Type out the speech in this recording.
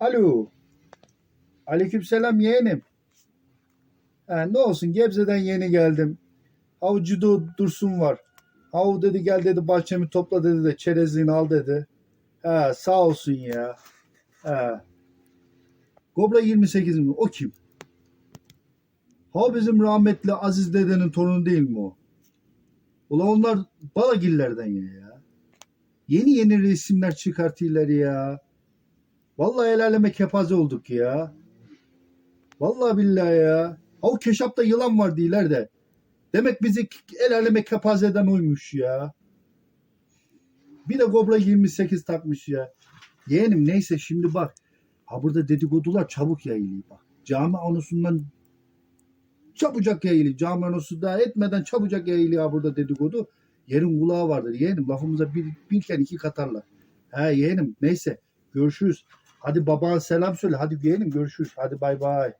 Alo. Aleykümselam yeğenim. Ha, ne olsun Gebze'den yeni geldim. Avcıda Dursun var. Hav dedi gel dedi bahçemi topla dedi de çerezliğini al dedi. Ha, sağ olsun ya. Ha. Kobra 28 mi? O kim? Ha bizim rahmetli Aziz dedenin torunu değil mi o? Ulan onlar Balagillerden ya ya. Yeni yeni resimler çıkartıyorlar ya. Vallahi el aleme kepaze olduk ya. Vallahi billahi ya. Ha o keşapta yılan var diyorlar de. Demek bizi el aleme kepazeden uymuş ya. Bir de Kobra 28 takmış ya. Yeğenim neyse şimdi bak. Ha burada dedikodular çabuk yayılıyor bak. Cami anonsundan çabucak yayılıyor. Cami anosu daha etmeden çabucak yayılıyor ha burada dedikodu. Yerin kulağı vardır. Yeğenim lafımıza bir, birken iki katarlar. He yeğenim neyse görüşürüz. Hadi babana selam söyle. Hadi yeğenim görüşürüz. Hadi bay bay.